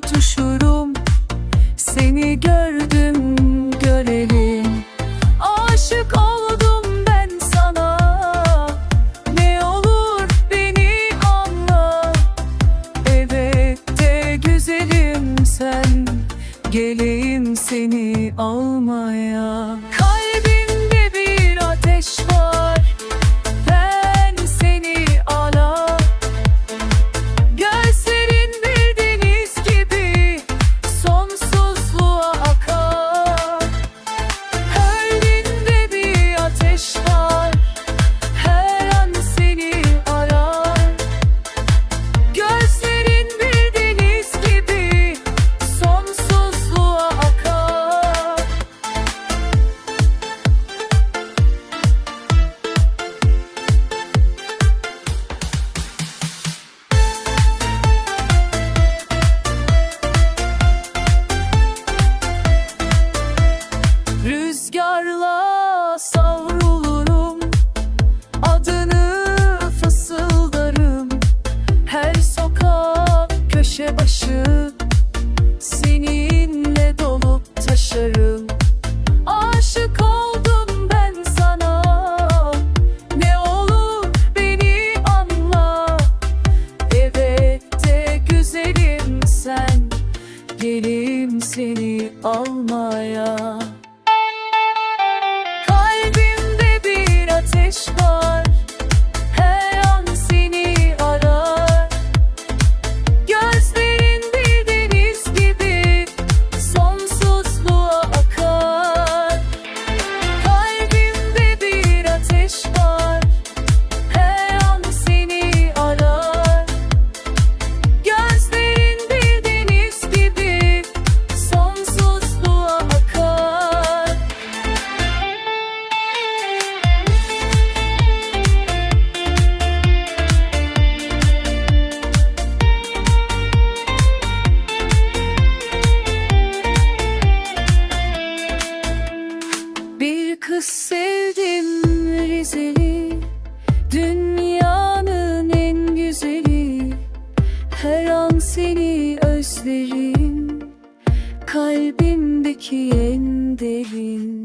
tutuşurum. Seni gördüm görelim. Aşık oldum ben sana. Ne olur beni anla. Evet de güzelim sen. Geleyim seni almaya köşe başı Seninle dolup taşarım. Aşık oldum ben sana. Ne olur beni anla. Evet de güzelim sen. Gelim seni almaya. Kalbimde bir ateş var sevdim Rizeli Dünyanın en güzeli. Her an seni özlerim. Kalbimdeki en derin